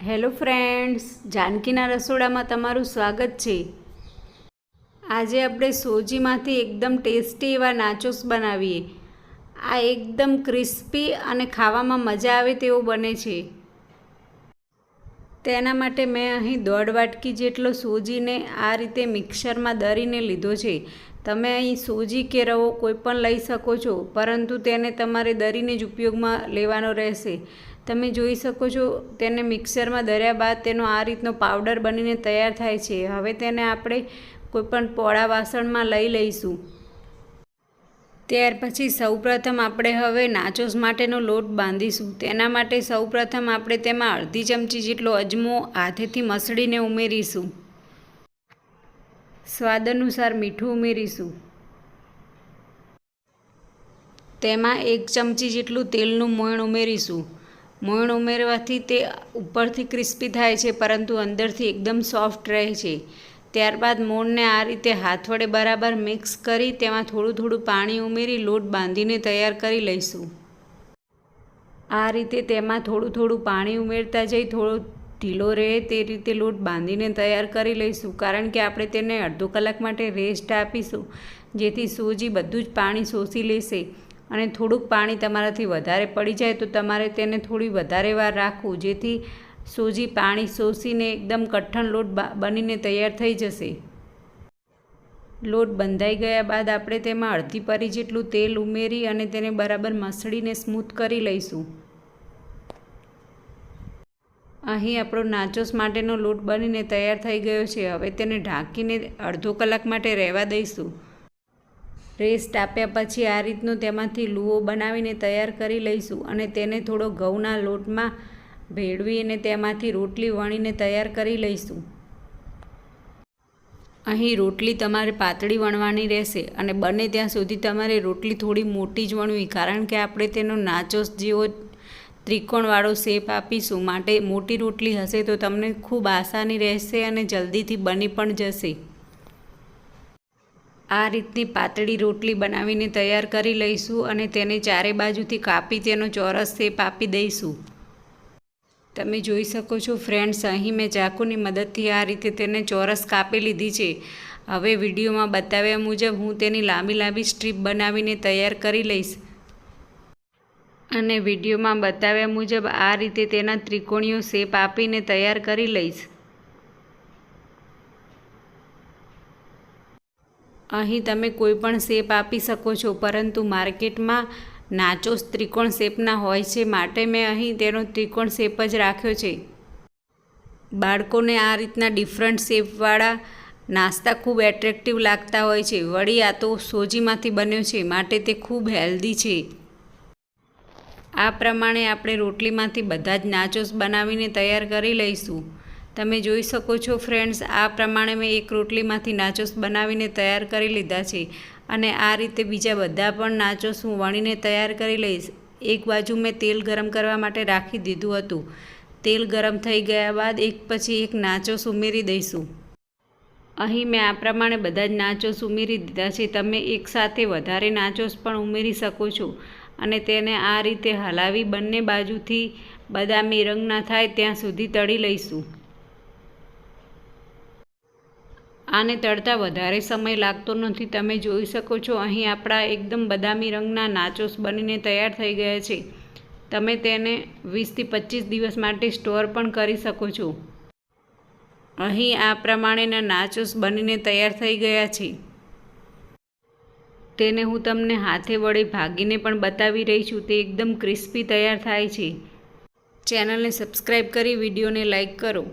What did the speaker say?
Hello friends, જાનકીના રસોડામાં તમારું સ્વાગત છે. આજે આપણે સોજીમાંથી એકદમ ટેસ્ટી એવા નાચોસ બનાવીએ. આ એકદમ ક્રિસ્પી અને ખાવામાં મજા આવે તેવો બને છે. તેના માટે મેં અહીં દોઢ વાટકી જેટલો સોજીને આ રીતે મિક્સરમાં દરીને લીધો છે. તમે અહીં સોજી કે રવો કોઈ પણ લઈ શકો છો, પરંતુ તેને તમારે દરીને જ ઉપયોગમાં લેવાનો રહેશે. તમે જોઈ શકો છો, તેને મિક્સરમાં દર્યા બાદ તેનો આ રીતનો પાવડર બનીને તૈયાર થાય છે. હવે તેને આપણે કોઈપણ પોળા વાસણમાં લઈ લઈશું. ત્યાર પછી સૌપ્રથમ આપણે હવે નાચોસ માટેનો લોટ બાંધીશું. તેના માટે સૌપ્રથમ આપણે તેમાં અડધી ચમચી જેટલો અજમો હાથેથી મસળીને ઉમેરીશું. સ્વાદ અનુસાર મીઠું ઉમેરીશું. તેમાં એક ચમચી જેટલું તેલનું મોયણ ઉમેરીશું. મોયણ ઉમેરવાથી તે ઉપરથી ક્રિસ્પી થાય છે, પરંતુ અંદરથી એકદમ સોફ્ટ રહે છે. ત્યારબાદ મોણને આ રીતે હાથ વડે બરાબર મિક્સ કરી તેમાં થોડું થોડું પાણી ઉમેરી લોટ બાંધીને તૈયાર કરી લઈશું. આ રીતે તેમાં થોડું થોડું પાણી ઉમેરતા જઈ થોડો ઢીલો રહે તે રીતે લોટ બાંધીને તૈયાર કરી લઈશું, કારણ કે આપણે તેને અડધો કલાક માટે રેસ્ટ આપીશું, જેથી સોજી બધું જ પાણી શોષી લેશે. અને થોડુંક પાણી તમારાથી વધારે પડી જાય તો તમારે તેને થોડી વધારે વાર રાખવું, જેથી સોજી પાણી શોષીને એકદમ કઠણ લોટ બનીને તૈયાર થઈ જશે. લોટ બંધાઈ ગયા બાદ આપણે તેમાં અડધી પરી જેટલું તેલ ઉમેરી અને તેને બરાબર મસળીને સ્મૂથ કરી લઈશું. અહીં આપણો નાચોસ માટેનો લોટ બનીને તૈયાર થઈ ગયો છે. હવે તેને ઢાંકીને અડધો કલાક માટે રહેવા દઈશું. રેસ્ટ આપ્યા પછી આ રીતનો તેમાંથી લૂવો બનાવીને તૈયાર કરી લઈશું અને તેને થોડો ઘઉંના લોટમાં ભેળવીને તેમાંથી રોટલી વણીને તૈયાર કરી લઈશું. અહીં રોટલી તમારે પાતળી વણવાની રહેશે અને બને ત્યાં સુધી તમારે રોટલી થોડી મોટી જ વણવી, કારણ કે આપણે તેનો નાચોસ જેવો ત્રિકોણવાળો શેપ આપીશું. માટે મોટી રોટલી હશે તો તમને ખૂબ આસાની રહેશે અને જલ્દીથી બની પણ જશે. આ રીતની પાતળી રોટલી બનાવીને તૈયાર કરી લઈશું અને તેને ચારે બાજુથી કાપી તેનો ચોરસ શેપ આપી દઈશું. તમે જોઈ શકો છો ફ્રેન્ડ્સ, અહીં મેં ચાકુની મદદથી આ રીતે તેને ચોરસ કાપી લીધી છે. હવે વિડીયોમાં બતાવ્યા મુજબ હું તેની લાંબી લાંબી સ્ટ્રીપ બનાવીને તૈયાર કરી લઈશ. અને વિડીયોમાં બતાવ્યા મુજબ આ રીતે તેના ત્રિકોણીયો શેપ આપીને તૈયાર કરી લઈશ. અહીં તમે કોઈ પણ શેપ આપી શકો છો, પરંતુ માર્કેટમાં નાચોસ ત્રિકોણ શેપના હોય છે માટે મેં અહીં તેનો ત્રિકોણ શેપ જ રાખ્યો છે. બાળકોને આ રીતના ડિફરન્ટ શેપવાળા નાસ્તા ખૂબ એટ્રેક્ટિવ લાગતા હોય છે. વળી આ તો સોજીમાંથી બન્યો છે, માટે તે ખૂબ હેલ્ધી છે. આ પ્રમાણે આપણે રોટલીમાંથી બધા જ નાચોસ બનાવીને તૈયાર કરી લઈશું. તમે જોઈ શકો છો ફ્રેન્ડ્સ, આ પ્રમાણે મેં એક રોટલીમાંથી નાચોસ બનાવીને તૈયાર કરી લીધા છે અને આ રીતે બીજા બધા પણ નાચોસ હું વણીને તૈયાર કરી લઈશ. એક બાજુ મેં તેલ ગરમ કરવા માટે રાખી દીધું હતું. તેલ ગરમ થઈ ગયા બાદ એક પછી એક નાચોસ ઉમેરી દઈશું. અહીં મેં આ પ્રમાણે બધા જ નાચોસ ઉમેરી દીધા છે. તમે એકસાથે વધારે નાચોસ પણ ઉમેરી શકો છો અને તેને આ રીતે હલાવી બંને બાજુથી બદામી રંગના થાય ત્યાં સુધી તળી લઈશું. આને તળતા વધારે સમય લાગતો નથી. તમે જોઈ શકો છો, અહીં આપણા એકદમ બદામી રંગના નાચોસ બનીને તૈયાર થઈ ગયા છે. તમે તેને વીસથી પચીસ દિવસ માટે સ્ટોર પણ કરી શકો છો. અહીં આ પ્રમાણેના નાચોસ બનીને તૈયાર થઈ ગયા છે. તેને હું તમને હાથે વડે ભાગીને પણ બતાવી રહી છું, તે એકદમ ક્રિસ્પી તૈયાર થાય છે. ચેનલને સબસ્ક્રાઈબ કરી, વિડીયોને લાઇક કરો.